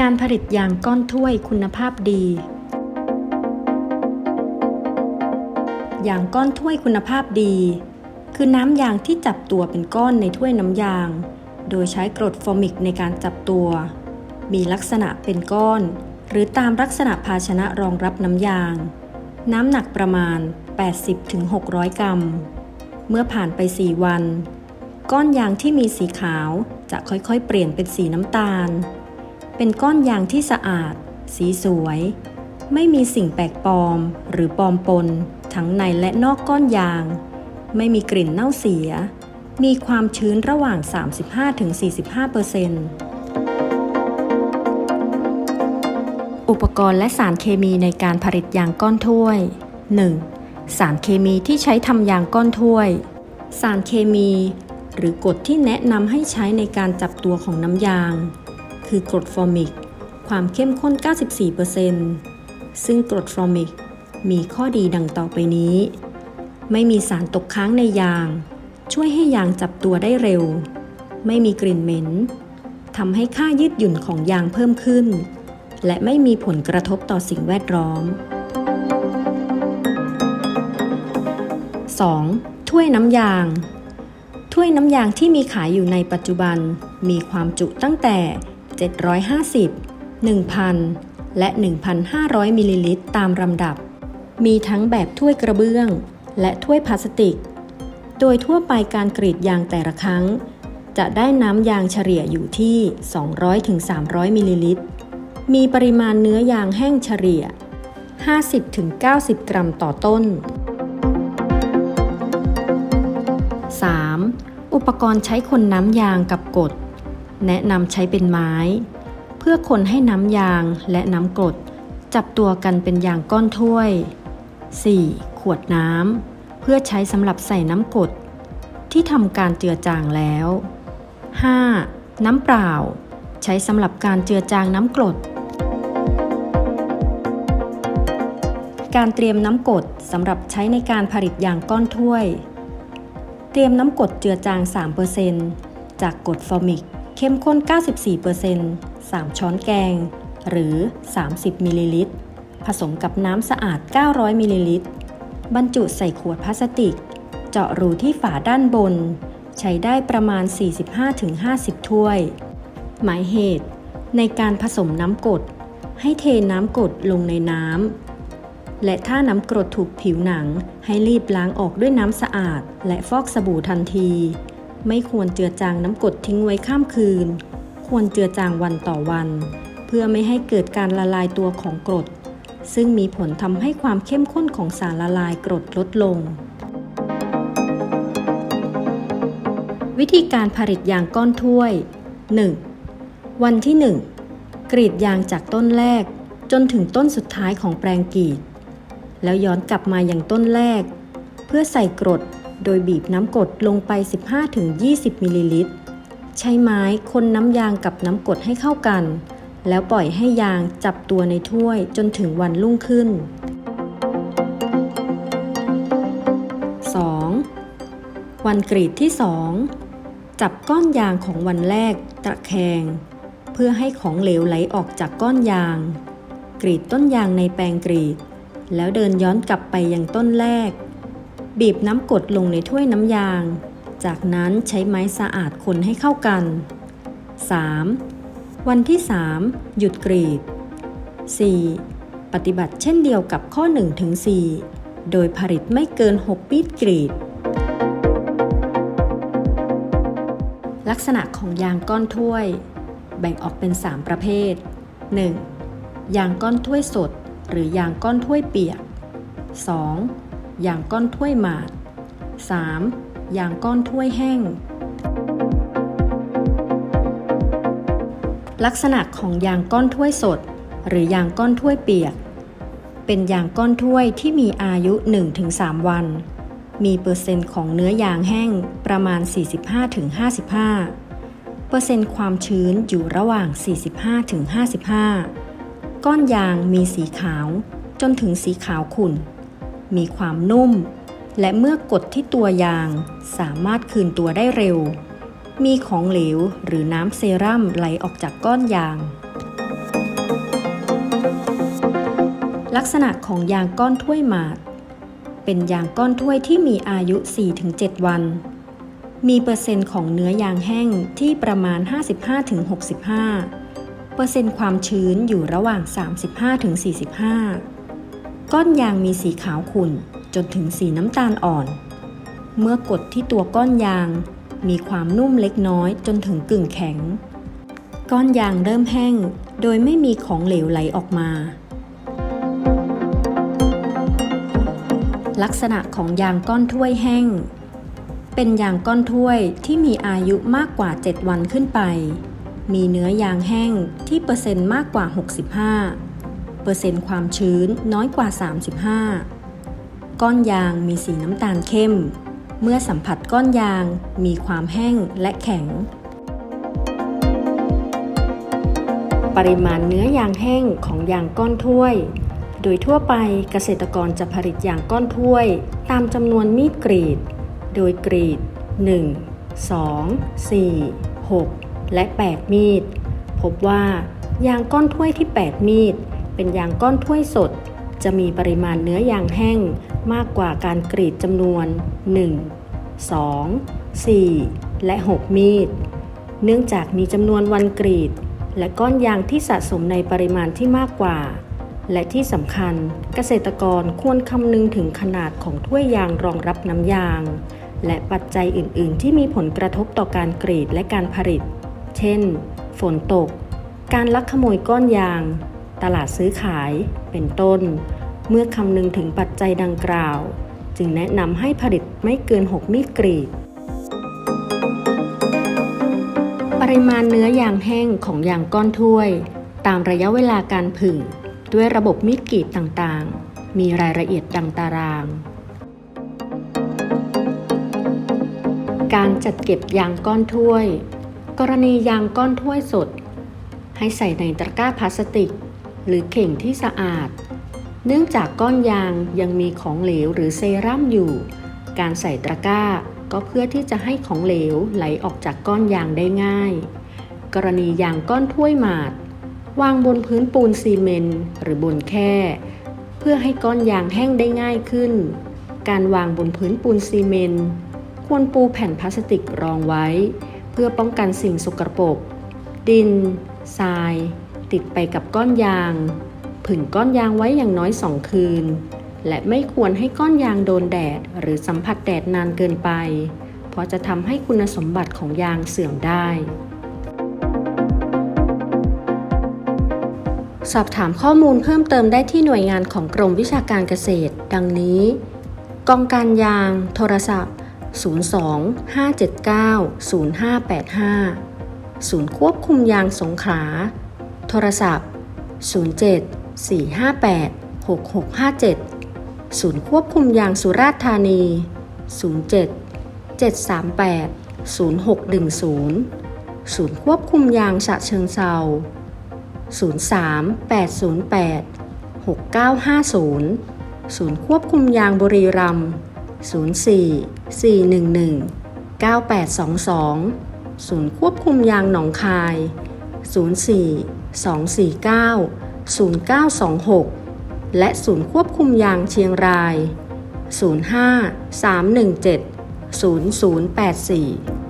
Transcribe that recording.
การผลิตยางก้อนถ้วยคุณภาพดี ยางก้อนถ้วยคุณภาพดี คือน้ำยางที่จับตัวเป็นก้อนในถ้วยน้ำยาง โดยใช้กรดฟอร์มิกในการจับตัว มีลักษณะเป็นก้อน หรือตามลักษณะภาชนะรองรับน้ำยาง น้ำหนักประมาณ 80-600 กรัม เมื่อผ่านไป 4 วัน ก้อนยางที่มีสีขาวจะค่อยๆ เปลี่ยนเป็นสีน้ำตาล เป็นก้อนยางที่สะอาด สีสวย ไม่มีสิ่งแปลกปลอม หรือปลอมปน ทั้งในและนอกก้อนยาง ไม่มีกลิ่นเน่าเสีย มีความชื้นระหว่าง 35-45%อุปกรณ์และสารเคมีในการผลิตยางก้อนถ้วย 1. สารเคมีที่ใช้ทำยางก้อนถ้วย สารเคมี หรือกรดที่แนะนำให้ใช้ในการจับตัวของน้ำยาง คือกรดฟอร์มิก ความเข้มข้น 94%ซึ่งกรดฟอร์มิกมีข้อดีดังต่อไปนี้ ไม่มีสารตกค้างในยาง ช่วยให้ยางจับตัวได้เร็ว ไม่มีกลิ่นเหม็นทำให้ค่ายืดหยุ่นของยางเพิ่มขึ้น และไม่มีผลกระทบต่อสิ่งแวดล้อม 2. ถ้วยน้ำยาง ถ้วยน้ำยางที่มีขายอยู่ในปัจจุบันมีความจุตั้งแต่ 750 1,000 และ 1,500 มิลลิลิตรตามลำดับ มีทั้งแบบถ้วยกระเบื้อง และถ้วยพลาสติก โดยทั่วไปการกรีดยางแต่ละครั้ง จะได้น้ำยางเฉลี่ยอยู่ที่ 200-300 มิลลิลิตร มีปริมาณเนื้อยางแห้งเฉลี่ย 50-90 กรัมต่อต้น 3. อุปกรณ์ใช้คนน้ำยางกับกด แนะนำใช้เป็นไม้ เพื่อคนให้น้ำยางและน้ำกรด จับตัวกันเป็นยางก้อนถ้วย 4. ขวดน้ำเพื่อใช้สำหรับใส่น้ำกรดที่ทำการเจือจางแล้ว 5. น้ำเปล่า ใช้สำหรับการเจือจางน้ำกรด การเตรียมน้ำกรดสำหรับใช้ในการผลิตยางก้อนถ้วย เตรียมน้ำกรดเจือจาง 3%จากกรดฟอร์มิก เข้มข้น 94% 3 ช้อนแกง หรือ 30 มิลลิลิตร ผสมกับน้ำสะอาด 900 มิลลิลิตร บรรจุใส่ขวดพลาสติก เจาะรูที่ฝาด้านบน ใช้ได้ประมาณ 45-50 ถ้วย หมายเหตุ ในการผสมน้ำกรดให้เทน้ำกรดลงในน้ำ และถ้าน้ำกรดถูกผิวหนังให้รีบล้างออกด้วยน้ำสะอาด และฟอกสบู่ทันที ไม่ควรเจือจางน้ำกรดทิ้งไว้ข้ามคืน ควรเจือจางวันต่อวัน เพื่อไม่ให้เกิดการละลายตัวของกรด ซึ่งมีผลทำให้ความเข้มข้นของสารละลายกรดลดลง วิธีการผลิตยางก้อนถ้วย 1. วันที่ 1 กรีดยางจากต้นแรก จนถึงต้นสุดท้ายของแปลงกรีด แล้วย้อนกลับมาอย่างต้นแรก เพื่อใส่กรด โดยบีบน้ำกรดลงไป 15-20 มิลลิลิตร ใช้ไม้คนน้ำยางกับน้ำกรดให้เข้ากัน แล้วปล่อยให้ยางจับตัวในถ้วยจนถึงวันรุ่งขึ้น 2. วันกรีดที่ 2 จับก้อนยางของวันแรกตะแคง เพื่อให้ของเหลวไหลออกจากก้อนยาง กรีดต้นยางในแปลงกรีด แล้วเดินย้อนกลับไปยังต้นแรก บีบน้ำกดลงในถ้วยน้ำยาง จากนั้นใช้ไม้สะอาดคนให้เข้ากัน 3. วันที่ 3 หยุดกรีด 4. ปฏิบัติเช่นเดียวกับข้อ1-4โดยผลิตไม่เกิน 6 ปีดกรีด ลักษณะของยางก้อนถ้วย แบ่งออกเป็น 3 ประเภท 1. ยางก้อนถ้วยสด หรือยางก้อนถ้วยเปียก 2. อย่างก้อนถ้วยหมาด 3. ยางก้อนถ้วยแห้ง ลักษณะของยางก้อนถ้วยสด หรือยางก้อนถ้วยเปียก เป็นยางก้อนถ้วยที่มีอายุ 1-3 วัน มีเปอร์เซ็นต์ของเนื้อยางแห้งประมาณ 45-55 เปอร์เซ็นต์ความชื้นอยู่ระหว่าง 45-55 ก้อนยางมีสีขาวจนถึงสีขาวขุ่น มีความนุ่ม และเมื่อกดที่ตัวยางสามารถคืนตัวได้เร็ว มีของเหลวหรือน้ำเซรั่มไหลออกจากก้อนยาง ลักษณะของยางก้อนถ้วยหมาด เป็นยางก้อนถ้วยที่มีอายุ 4-7 วัน มีเปอร์เซ็นต์ของเนื้อยางแห้งที่ประมาณ 55-65เปอร์เซ็นต์ความชื้นอยู่ระหว่าง 35-45 ก้อนยางมีสีขาวขุ่นจนถึงสีน้ำตาลอ่อน เมื่อกดที่ตัวก้อนยาง มีความนุ่มเล็กน้อยจนถึงกึ่งแข็ง ก้อนยางเริ่มแห้ง โดยไม่มีของเหลวไหลออกมา ลักษณะของยางก้อนถ้วยแห้ง เป็นยางก้อนถ้วยที่มีอายุมากกว่า 7 วันขึ้นไป มีเนื้อยางแห้งที่เปอร์เซ็นต์มากกว่า 65 เปอร์เซ็นต์ความชื้นน้อยกว่า 35 ก้อนยางมีสีน้ำตาลเข้ม เมื่อสัมผัสก้อนยางมีความแห้งและแข็ง ปริมาณเนื้อยางแห้งของยางก้อนถ้วย โดยทั่วไปเกษตรกรจะผลิตยางก้อนถ้วย ตามจำนวนมีดกรีด โดยกรีด 1 2 4 6 และ 8 มีด พบว่ายางก้อนถ้วยที่ 8 มีด เป็นยางก้อนถ้วยสด จะมีปริมาณเนื้อยางแห้งมากกว่าการกรีดจำนวน 1 2 4 และ 6 มีด เนื่องจากมีจำนวนวันกรีด และก้อนยางที่สะสมในปริมาณที่มากกว่า และที่สำคัญเกษตรกรควรคำนึงถึงขนาดของถ้วยยางรองรับน้ำยาง และปัจจัยอื่น ๆ ที่มีผลกระทบต่อการกรีดและการผลิต เช่น ฝนตก การลักขโมยก้อนยาง ตลาดซื้อขาย เป็นต้น เมื่อคำนึงถึงปัจจัยดังกล่าว จึงแนะนำให้ผลิตไม่เกิน 6 มีดกรีด ปริมาณเนื้อยางแห้งของยางก้อนถ้วย ตามระยะเวลาการผึ่ง ด้วยระบบมีดกรีดต่างๆ มีรายละเอียดดังตาราง การจัดเก็บยางก้อนถ้วย กรณียางก้อนถ้วยสดให้ใส่ในตะกร้าพลาสติก หรือเข่งที่สะอาด เนื่องจากก้อนยางยังมีของเหลวหรือเซรั่มอยู่ การใส่ตะกร้าก็เพื่อที่จะให้ของเหลวไหลออกจากก้อนยางได้ง่าย กรณียางก้อนถ้วยหมาด วางบนพื้นปูนซีเมนต์หรือบนแค่ เพื่อให้ก้อนยางแห้งได้ง่ายขึ้น การวางบนพื้นปูนซีเมนต์ควรปูแผ่นพลาสติกรองไว้ เพื่อป้องกันสิ่งสกปรกดิน ทราย ติดไปกับก้อนยาง ผึ่งก้อนยางไว้อย่างน้อยสองคืน และไม่ควรให้ก้อนยางโดนแดด หรือสัมผัสแดดนานเกินไป เพราะจะทำให้คุณสมบัติของยางเสื่อมได้ สอบถามข้อมูลเพิ่มเติมได้ที่หน่วยงานของกรมวิชาการเกษตร ดังนี้ กองการยาง โทรศัพท์ 02 579 0585 ศูนย์ควบคุมยางสงขลา โทรศัพท์ 07 458 6657 ศูนย์ควบคุมยางสุราษฎร์ธานี 07 738 0610 ศูนย์ควบคุมยางฉะเชิงเซา03 808 6950 ศูนย์ควบคุมยางบุรีรัมย์04 411 9822 ศูนย์ควบคุมยางหนองคาย 04 249 0926 และศูนย์ควบคุมยางเชียงราย 05 317 0084